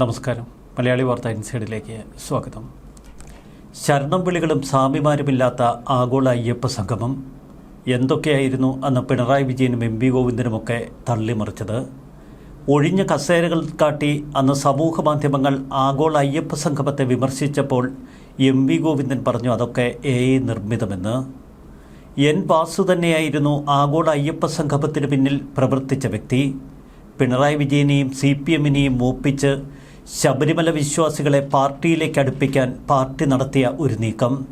നമസ്കാരം. മലയാളി വാർത്ത ഇൻസൈഡിലേക്ക് സ്വാഗതം. ശരണം വിളികളും സ്വാമിമാരുമില്ലാത്ത ആഗോള അയ്യപ്പ സംഗമം. എന്തൊക്കെയായിരുന്നു അന്ന് പിണറായി വിജയനും എം വി ഗോവിന്ദനുമൊക്കെ തള്ളിമറിച്ചത്? ഒഴിഞ്ഞ കസേരകൾ കാട്ടി അന്ന് സമൂഹ മാധ്യമങ്ങൾ ആഗോള അയ്യപ്പ സംഗമത്തെ വിമർശിച്ചപ്പോൾ എം വി ഗോവിന്ദൻ പറഞ്ഞു അതൊക്കെ എ നിർമ്മിതമെന്ന്. എൻ വാസു തന്നെയായിരുന്നു ആഗോള അയ്യപ്പ സംഗമത്തിന് പിന്നിൽ പ്രവർത്തിച്ച വ്യക്തി. പിണറായി വിജയനെയും സി പി എമ്മിനെയും മൂപ്പിച്ച് ശബരിമല വിശ്വാസികളെ പാർട്ടിയിലേക്ക് അടുപ്പിക്കാൻ പാർട്ടി നടത്തിയ ഒരു നീക്കം.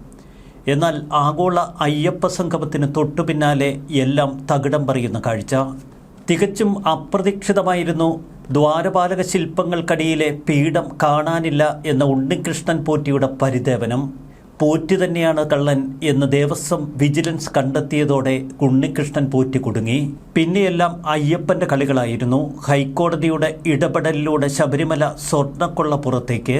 എന്നാൽ ആഗോള അയ്യപ്പ സംഗമത്തിന് തൊട്ടു പിന്നാലെ എല്ലാം തകിടം പറയുന്ന കാഴ്ച. തികച്ചും അപ്രതീക്ഷിതമായിരുന്നു ദ്വാരപാലക ശില്പങ്ങൾക്കടിയിലെ പീഠം കാണാനില്ല എന്ന ഉണ്ണികൃഷ്ണൻ പോറ്റിയുടെ പരിദേവനം. പോറ്റി തന്നെയാണ് കള്ളൻ എന്ന് ദേവസ്വം വിജിലൻസ് കണ്ടെത്തിയതോടെ ഉണ്ണികൃഷ്ണൻ പോറ്റി കുടുങ്ങി. പിന്നെയെല്ലാം അയ്യപ്പന്റെ കളികളായിരുന്നു. ഹൈക്കോടതിയുടെ ഇടപെടലിലൂടെ ശബരിമല സ്വർണക്കൊള്ള പുറത്തേക്ക്.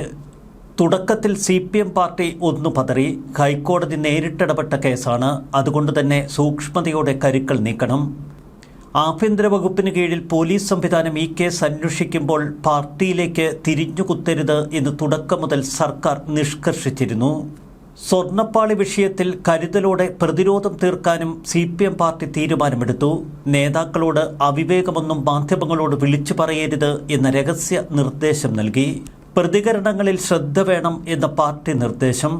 തുടക്കത്തിൽ സി പി എം പാർട്ടി ഒന്നു പതറി. ഹൈക്കോടതി നേരിട്ടിടപെട്ട കേസാണ്. അതുകൊണ്ട് തന്നെ സൂക്ഷ്മതയോടെ കരുക്കൾ നീക്കണം. ആഭ്യന്തര വകുപ്പിന് കീഴിൽ പോലീസ് സംവിധാനം ഈ കേസ് അന്വേഷിക്കുമ്പോൾ പാർട്ടിയിലേക്ക് തിരിഞ്ഞുകുത്തരുത് എന്ന് തുടക്കം മുതൽ സർക്കാർ നിഷ്കർഷിച്ചിരുന്നു. സ്വർണപ്പാളി വിഷയത്തിൽ കരുതലോടെ പ്രതിരോധം തീർക്കാനും സി പി എം പാർട്ടി തീരുമാനമെടുത്തു. നേതാക്കളോട് അവിവേകമൊന്നും മാധ്യമങ്ങളോട് വിളിച്ചു പറയരുത് എന്ന രഹസ്യ നിർദ്ദേശം നൽകി. പ്രതികരണങ്ങളിൽ ശ്രദ്ധ വേണം എന്ന പാർട്ടി നിർദ്ദേശം.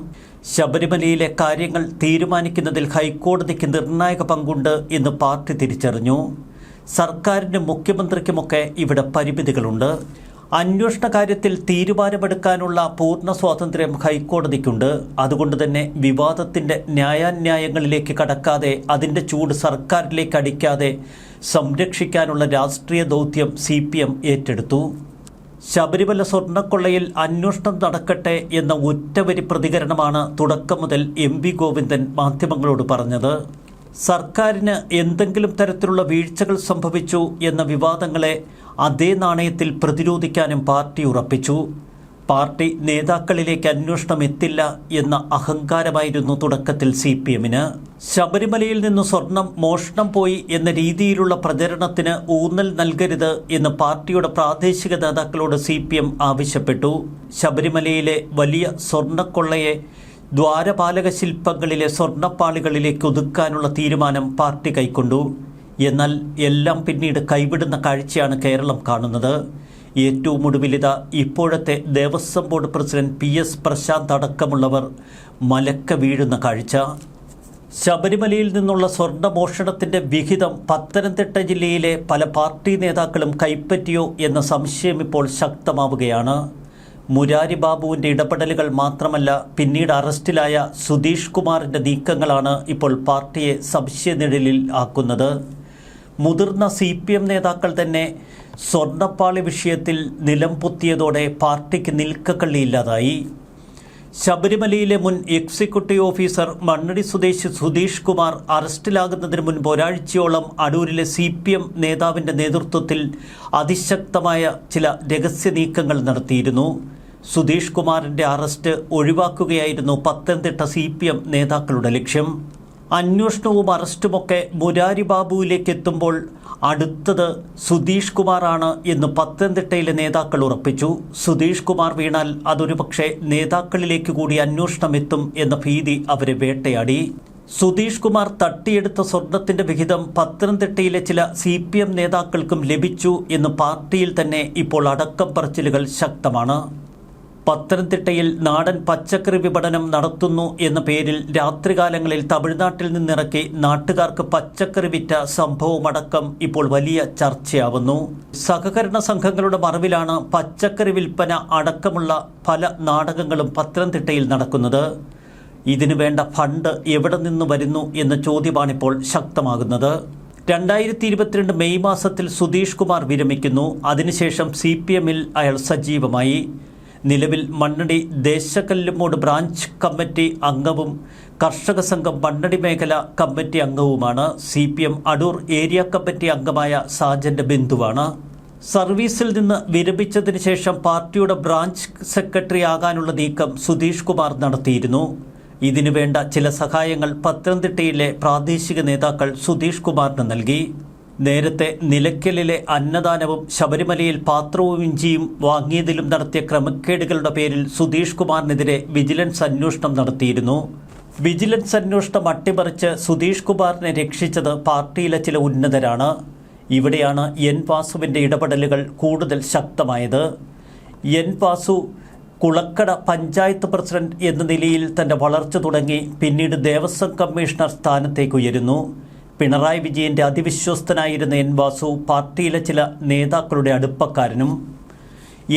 ശബരിമലയിലെ കാര്യങ്ങൾ തീരുമാനിക്കുന്നതിൽ ഹൈക്കോടതിക്ക് നിർണായക പങ്കുണ്ട് എന്ന് പാർട്ടി തിരിച്ചറിഞ്ഞു. സർക്കാരിനും മുഖ്യമന്ത്രിക്കുമൊക്കെ ഇവിടെ പരിമിതികളുണ്ട്. അന്വേഷണ കാര്യത്തിൽ തീരുമാനമെടുക്കാനുള്ള പൂർണ സ്വാതന്ത്ര്യം ഹൈക്കോടതിക്കുണ്ട്. അതുകൊണ്ട് തന്നെ വിവാദത്തിന്റെ ന്യായാന്യായങ്ങളിലേക്ക് കടക്കാതെ അതിന്റെ ചൂട് സർക്കാരിലേക്ക് അടിക്കാതെ സംരക്ഷിക്കാനുള്ള രാഷ്ട്രീയ ദൗത്യം സി ഏറ്റെടുത്തു. ശബരിമല സ്വർണക്കൊള്ളയിൽ അന്വേഷണം നടക്കട്ടെ എന്ന ഒറ്റവരി പ്രതികരണമാണ് തുടക്കം മുതൽ എം വി ഗോവിന്ദൻ മാധ്യമങ്ങളോട് പറഞ്ഞത്. സർക്കാരിന് എന്തെങ്കിലും തരത്തിലുള്ള വീഴ്ചകൾ സംഭവിച്ചു എന്ന വിവാദങ്ങളെ അതേ നാണയത്തിൽ പ്രതിരോധിക്കാനും പാർട്ടി ഉറപ്പിച്ചു. പാർട്ടി നേതാക്കളിലേക്ക് അന്വേഷണം എത്തില്ല എന്ന അഹങ്കാരമായിരുന്നു തുടക്കത്തിൽ സി പി എമ്മിന്. ശബരിമലയിൽ നിന്ന് സ്വർണം മോഷണം പോയി എന്ന രീതിയിലുള്ള പ്രചരണത്തിന് ഊന്നൽ നൽകരുത് എന്ന് പാർട്ടിയുടെ പ്രാദേശിക നേതാക്കളോട് സി പി എം ആവശ്യപ്പെട്ടു. ശബരിമലയിലെ വലിയ സ്വർണക്കൊള്ളയെ ദ്വാരപാലക ശില്പങ്ങളിലെ സ്വർണപ്പാളികളിലേക്ക് ഒതുക്കാനുള്ള തീരുമാനം പാർട്ടി കൈക്കൊണ്ടു. എന്നാൽ എല്ലാം പിന്നീട് കൈവിടുന്ന കാഴ്ചയാണ് കേരളം കാണുന്നത്. ഏറ്റവും ഒടുവിലിത ഇപ്പോഴത്തെ Devaswom board president P S Prashanth അടക്കമുള്ളവർ മലക്ക വീഴുന്ന കാഴ്ച. ശബരിമലയിൽ നിന്നുള്ള സ്വർണമോഷണത്തിന്റെ വിഹിതം പത്തനംതിട്ട ജില്ലയിലെ പല പാർട്ടി നേതാക്കളും കൈപ്പറ്റിയോ എന്ന സംശയം ഇപ്പോൾ ശക്തമാവുകയാണ്. മുരാരി ബാബുവിന്റെ ഇടപെടലുകൾ മാത്രമല്ല പിന്നീട് അറസ്റ്റിലായ സുധീഷ് കുമാറിന്റെ നീക്കങ്ങളാണ് ഇപ്പോൾ പാർട്ടിയെ സംശയനിഴലിൽ ആക്കുന്നത്. മുതിർന്ന സി പി എം നേതാക്കൾ തന്നെ സ്വർണപ്പാളി വിഷയത്തിൽ നിലം പൊത്തിയതോടെ പാർട്ടിക്ക് നിൽക്കക്കള്ളിയില്ലാതായി. ശബരിമലയിലെ മുൻ എക്സിക്യൂട്ടീവ് ഓഫീസർ മണ്ണടി സ്വദേശി സുധീഷ് കുമാർ അറസ്റ്റിലാകുന്നതിന് മുൻപ് ഒരാഴ്ചയോളം അടൂരിലെ സി പി എം നേതാവിന്റെ നേതൃത്വത്തിൽ അതിശക്തമായ ചില രഹസ്യ നീക്കങ്ങൾ നടത്തിയിരുന്നു. സുധീഷ് കുമാറിന്റെ അറസ്റ്റ് ഒഴിവാക്കുകയായിരുന്നു പത്തനംതിട്ട സി നേതാക്കളുടെ ലക്ഷ്യം. അന്വേഷണവും അറസ്റ്റുമൊക്കെ മുരാരി ബാബുവിലേക്ക് എത്തുമ്പോൾ അടുത്തത് സുധീഷ് കുമാറാണ് എന്ന് പത്തനംതിട്ടയിലെ നേതാക്കൾ ഉറപ്പിച്ചു. സുധീഷ് കുമാർ വീണാൽ അതൊരു പക്ഷേ നേതാക്കളിലേക്ക് കൂടി അന്വേഷണം എത്തും എന്ന ഭീതി അവരെ വേട്ടയാടി. സുധീഷ് കുമാർ തട്ടിയെടുത്ത സ്വർണത്തിന്റെ വിഹിതം പത്തനംതിട്ടയിലെ ചില സി പി എം നേതാക്കൾക്കും ലഭിച്ചു എന്ന് പാർട്ടിയിൽ തന്നെ ഇപ്പോൾ അടക്കം പറച്ചിലുകൾ ശക്തമാണ്. പത്തനംതിട്ടയിൽ നാടൻ പച്ചക്കറി വിപണനം നടത്തുന്നു എന്ന പേരിൽ രാത്രികാലങ്ങളിൽ തമിഴ്നാട്ടിൽ നിന്നിറക്കി നാട്ടുകാർക്ക് പച്ചക്കറി വിറ്റ സംഭവമടക്കം ഇപ്പോൾ വലിയ ചർച്ചയാവുന്നു. സഹകരണ സംഘങ്ങളുടെ മറവിലാണ് പച്ചക്കറി വിൽപ്പന അടക്കമുള്ള പല നാടകങ്ങളും പത്തനംതിട്ടയിൽ നടക്കുന്നത്. ഇതിനു വേണ്ട ഫണ്ട് എവിടെ നിന്ന് വരുന്നു എന്ന ചോദ്യമാണിപ്പോൾ ശക്തമാകുന്നത്. രണ്ടായിരത്തി ഇരുപത്തിരണ്ട് മെയ് മാസത്തിൽ സുധീഷ് കുമാർ വിരമിക്കുന്നു. അതിനുശേഷം സി പി എമ്മിൽ അയാൾ സജീവമായി. നിലവിൽ മണ്ണടി ദേശക്കല്ലുമൂട് ബ്രാഞ്ച് കമ്മിറ്റി അംഗവും കർഷക സംഘം മണ്ണടി മേഖല committee അംഗവുമാണ്. C P M Adoor area committee അംഗമായ സാജന്റെ ബിന്ദുവാണ്. സർവീസിൽ നിന്ന് വിരമിച്ചതിന് ശേഷം പാർട്ടിയുടെ ബ്രാഞ്ച് സെക്രട്ടറി ആകാനുള്ള നീക്കം സുധീഷ് കുമാർ നടത്തിയിരുന്നു. ഇതിനുവേണ്ട ചില സഹായങ്ങൾ പത്തനംതിട്ടയിലെ പ്രാദേശിക നേതാക്കൾ സുധീഷ് കുമാറിന് നൽകി. നേരത്തെ നിലയ്ക്കലിലെ അന്നദാനവും ശബരിമലയിൽ പാത്രവും ഇഞ്ചിയും വാങ്ങിയതിലും നടത്തിയ ക്രമക്കേടുകളുടെ പേരിൽ സുധീഷ് കുമാറിനെതിരെ വിജിലൻസ് അന്വേഷണം നടത്തിയിരുന്നു. വിജിലൻസ് അന്വേഷണം അട്ടിമറിച്ച് സുധീഷ് കുമാറിനെ രക്ഷിച്ചത് പാർട്ടിയിലെ ചില ഉന്നതരാണ്. ഇവിടെയാണ് എൻ വാസുവിന്റെ ഇടപെടലുകൾ കൂടുതൽ ശക്തമായത്. എൻ വാസു കുളക്കട പഞ്ചായത്ത് പ്രസിഡന്റ് എന്ന നിലയിൽ തന്റെ വളർച്ച തുടങ്ങി പിന്നീട് ദേവസ്വം കമ്മീഷണർ സ്ഥാനത്തേക്ക് ഉയരുന്നു. പിണറായി വിജയന്റെ അതിവിശ്വസ്തനായിരുന്ന എൻ വാസു പാർട്ടിയിലെ ചില നേതാക്കളുടെ അടുപ്പക്കാരനും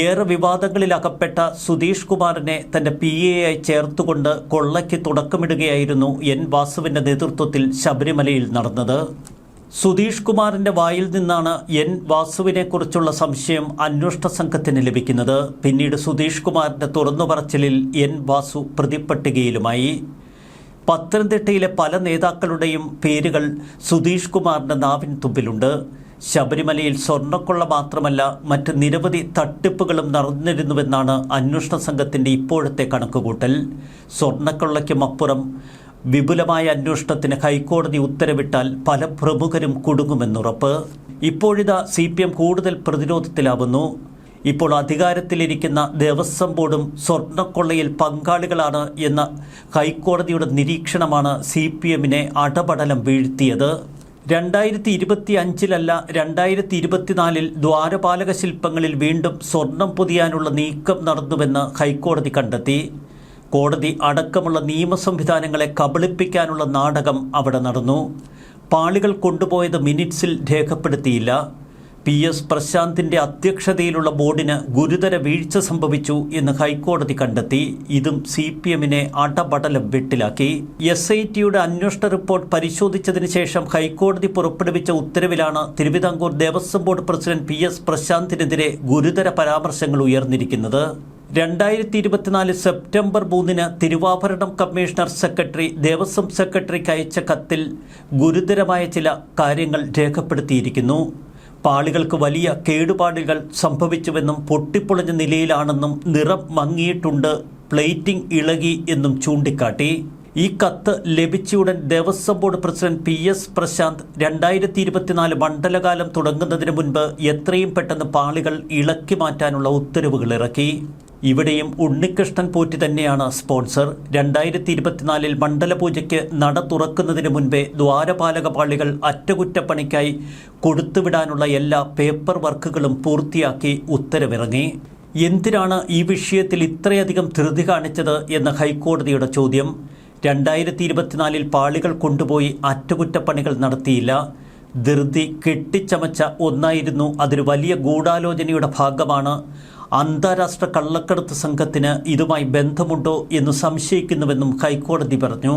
ഏറെ വിവാദങ്ങളിൽ അകപ്പെട്ട സുധീഷ് കുമാറിനെ തന്റെ പി എ ആയി ചേർത്തുകൊണ്ട് കൊള്ളയ്ക്ക് തുടക്കമിടുകയായിരുന്നു എൻ വാസുവിന്റെ നേതൃത്വത്തിൽ ശബരിമലയിൽ നടന്നത്. സുധീഷ് കുമാറിന്റെ വായിൽ നിന്നാണ് എൻ വാസുവിനെക്കുറിച്ചുള്ള സംശയം അന്വേഷണ സംഘത്തിന് ലഭിക്കുന്നത്. പിന്നീട് സുധീഷ് കുമാറിന്റെ തുറന്നുപറച്ചിലിൽ എൻ വാസു പ്രതിപ്പട്ടികയിലുമായി. പത്തനംതിട്ടയിലെ പല നേതാക്കളുടെയും പേരുകൾ സുധീഷ് കുമാറിന്റെ നാവിൻ തുമ്പിലുണ്ട്. ശബരിമലയിൽ സ്വർണക്കൊള്ള മാത്രമല്ല മറ്റ് നിരവധി തട്ടിപ്പുകളും നടന്നിരുന്നുവെന്നാണ് അന്വേഷണ സംഘത്തിന്റെ ഇപ്പോഴത്തെ കണക്കുകൂട്ടൽ. സ്വർണക്കൊള്ളയ്ക്കുമപ്പുറം വിപുലമായ അന്വേഷണത്തിന് ഹൈക്കോടതി ഉത്തരവിട്ടാൽ പല പ്രമുഖരും കുടുങ്ങുമെന്നുറപ്പ്. ഇപ്പോഴിതാ സി കൂടുതൽ പ്രതിരോധത്തിലാവുന്നു. ഇപ്പോൾ അധികാരത്തിലിരിക്കുന്ന ദേവസ്വം ബോർഡും സ്വർണക്കൊള്ളയിൽ പങ്കാളികളാണ് എന്ന ഹൈക്കോടതിയുടെ നിരീക്ഷണമാണ് സി പി എമ്മിനെ അടപടലം വീഴ്ത്തിയത്. രണ്ടായിരത്തി ഇരുപത്തി അഞ്ചിലല്ല രണ്ടായിരത്തി ഇരുപത്തിനാലിൽ ദ്വാരപാലക ശില്പങ്ങളിൽ വീണ്ടും സ്വർണം പൊതിയാനുള്ള നീക്കം നടന്നുവെന്ന് ഹൈക്കോടതി കണ്ടെത്തി. കോടതി അടക്കമുള്ള നിയമ സംവിധാനങ്ങളെ കബളിപ്പിക്കാനുള്ള നാടകം അവിടെ നടന്നു. പാളികൾ കൊണ്ടുപോയത് മിനിറ്റ്സിൽ രേഖപ്പെടുത്തിയില്ല. പി എസ് പ്രശാന്തിന്റെ അധ്യക്ഷതയിലുള്ള ബോർഡിന് ഗുരുതര വീഴ്ച സംഭവിച്ചു എന്ന് ഹൈക്കോടതി കണ്ടെത്തി. ഇതും സി പി എമ്മിനെ അടപടലം വെട്ടിലാക്കി. എസ് ഐ ടിയുടെ അന്വേഷണ റിപ്പോർട്ട് പരിശോധിച്ചതിന് ശേഷം ഹൈക്കോടതി പുറപ്പെടുവിച്ച ഉത്തരവിലാണ് Thiruvithamkoor Devaswom board president P S പ്രശാന്തിനെതിരെ ഗുരുതര പരാമർശങ്ങൾ ഉയർന്നിരിക്കുന്നത്. രണ്ടായിരത്തി ഇരുപത്തിനാല് സെപ്റ്റംബർ മൂന്നിന് തിരുവാഭരണം കമ്മീഷണർ സെക്രട്ടറി ദേവസ്വം സെക്രട്ടറിക്ക് അയച്ച കത്തിൽ ഗുരുതരമായ ചില കാര്യങ്ങൾ രേഖപ്പെടുത്തിയിരിക്കുന്നു. പാളികൾക്ക് വലിയ കേടുപാടുകൾ സംഭവിച്ചുവെന്നും പൊട്ടിപ്പൊളിഞ്ഞ നിലയിലാണെന്നും നിറം മങ്ങിയിട്ടുണ്ട്. പ്ലേറ്റിംഗ് ഇളകി എന്നും ചൂണ്ടിക്കാട്ടി. ഈ കത്ത് ലഭിച്ചയുടൻ Devaswom board president P S Prashanth രണ്ടായിരത്തി ഇരുപത്തിനാല് മണ്ഡലകാലം തുടങ്ങുന്നതിന് മുൻപ് എത്രയും പെട്ടെന്ന് പാളികൾ ഇളക്കി മാറ്റാനുള്ള ഉത്തരവുകൾ ഇറക്കി. ഇവിടെയും ഉണ്ണികൃഷ്ണൻ പോറ്റി തന്നെയാണ് സ്പോൺസർ. രണ്ടായിരത്തി ഇരുപത്തിനാലിൽ മണ്ഡലപൂജയ്ക്ക് നട തുറക്കുന്നതിന് മുൻപേ ദ്വാരപാലക പാളികൾ അറ്റകുറ്റപ്പണിക്കായി കൊടുത്തുവിടാനുള്ള എല്ലാ പേപ്പർ വർക്കുകളും പൂർത്തിയാക്കി ഉത്തരവിറങ്ങി. എന്തിനാണ് ഈ വിഷയത്തിൽ ഇത്രയധികം ധൃതി കാണിച്ചത് എന്ന ഹൈക്കോടതിയുടെ ചോദ്യം. രണ്ടായിരത്തി ഇരുപത്തിനാലിൽ പാളികൾ കൊണ്ടുപോയി അറ്റകുറ്റപ്പണികൾ നടത്തിയില്ല. ധൃതി കെട്ടിച്ചമച്ച ഒന്നായിരുന്നു അതൊരു വലിയ ഗൂഢാലോചനയുടെ ഭാഗമാണ്. അന്താരാഷ്ട്ര കള്ളക്കടത്ത് സംഘത്തിന് ഇതുമായി ബന്ധമുണ്ടോ എന്ന് സംശയിക്കുന്നുവെന്നും ഹൈക്കോടതി പറഞ്ഞു.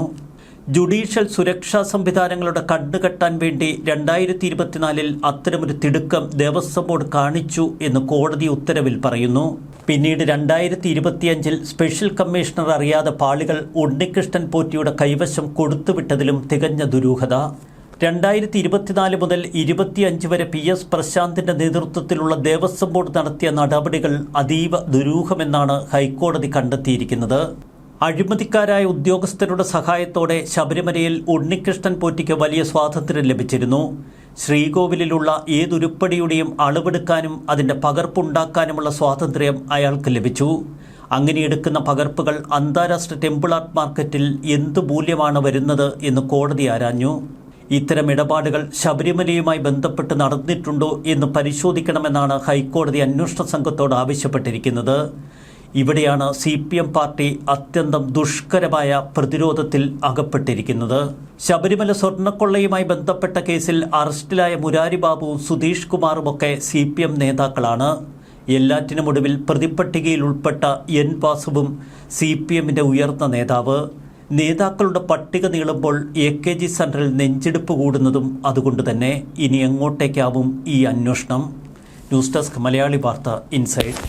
ജുഡീഷ്യൽ സുരക്ഷാ സംവിധാനങ്ങളുടെ കണ്ണുകെട്ടാൻ വേണ്ടി രണ്ടായിരത്തി ഇരുപത്തിനാലിൽ അത്തരമൊരു തിടുക്കം ദേവസ്വം ബോർഡ് കാണിച്ചു എന്ന് കോടതി ഉത്തരവിൽ പറയുന്നു. പിന്നീട് രണ്ടായിരത്തി ഇരുപത്തിയഞ്ചിൽ സ്പെഷ്യൽ കമ്മീഷണർ അറിയാതെ പാളികൾ ഉണ്ണികൃഷ്ണൻ പോറ്റിയുടെ കൈവശം കൊടുത്തുവിട്ടതിലും തികഞ്ഞ ദുരൂഹത. രണ്ടായിരത്തി ഇരുപത്തിനാല് മുതൽ ഇരുപത്തിയഞ്ച് വരെ പി എസ് പ്രശാന്തിന്റെ നേതൃത്വത്തിലുള്ള ദേവസ്വം ബോർഡ് നടത്തിയ നടപടികൾ അതീവ ദുരൂഹമെന്നാണ് ഹൈക്കോടതി കണ്ടെത്തിയിരിക്കുന്നത്. അഴിമതിക്കാരായ ഉദ്യോഗസ്ഥരുടെ സഹായത്തോടെ ശബരിമലയിൽ ഉണ്ണികൃഷ്ണൻ പോറ്റിക്ക് വലിയ സ്വാതന്ത്ര്യം ലഭിച്ചിരുന്നു. ശ്രീകോവിലുള്ള ഏതുരുപ്പടിയുടെയും അളവെടുക്കാനും അതിന്റെ പകർപ്പുണ്ടാക്കാനുമുള്ള സ്വാതന്ത്ര്യം അയാൾക്ക് ലഭിച്ചു. അങ്ങനെ എടുക്കുന്ന പകർപ്പുകൾ അന്താരാഷ്ട്ര ടെമ്പിൾ ആർട്ട് മാർക്കറ്റിൽ എന്തു മൂല്യമാണ് വരുന്നത് എന്ന് കോടതി ആരാഞ്ഞു. ഇത്തരം ഇടപാടുകൾ ശബരിമലയുമായി ബന്ധപ്പെട്ട് നടന്നിട്ടുണ്ടോ എന്ന് പരിശോധിക്കണമെന്നാണ് ഹൈക്കോടതി അന്വേഷണ സംഘത്തോട് ആവശ്യപ്പെട്ടിരിക്കുന്നത്. ഇവിടെയാണ് സി പി എം പാർട്ടി അത്യന്തം ദുഷ്കരമായ പ്രതിരോധത്തിൽ അകപ്പെട്ടിരിക്കുന്നത്. ശബരിമല സ്വർണക്കൊള്ളയുമായി ബന്ധപ്പെട്ട കേസിൽ അറസ്റ്റിലായ മുരാരി ബാബുവും സുധീഷ് കുമാറുമൊക്കെ സി പി എം നേതാക്കളാണ്. എല്ലാറ്റിനുമൊടുവിൽ പ്രതിപ്പട്ടികയിൽ ഉൾപ്പെട്ട എൻ വാസുവും സി പി എമ്മിന്റെ ഉയർന്ന നേതാവ്. നേതാക്കളുടെ പട്ടിക നീളുമ്പോൾ എ കെ ജി സെന്ററിൽ നെഞ്ചെടുപ്പ് കൂടുന്നതും അതുകൊണ്ട് തന്നെ ഇനി എങ്ങോട്ടേക്കാവും ഈ അന്വേഷണം. ന്യൂസ് ഡെസ്ക് മലയാളി വാർത്ത ഇൻസൈഡ്.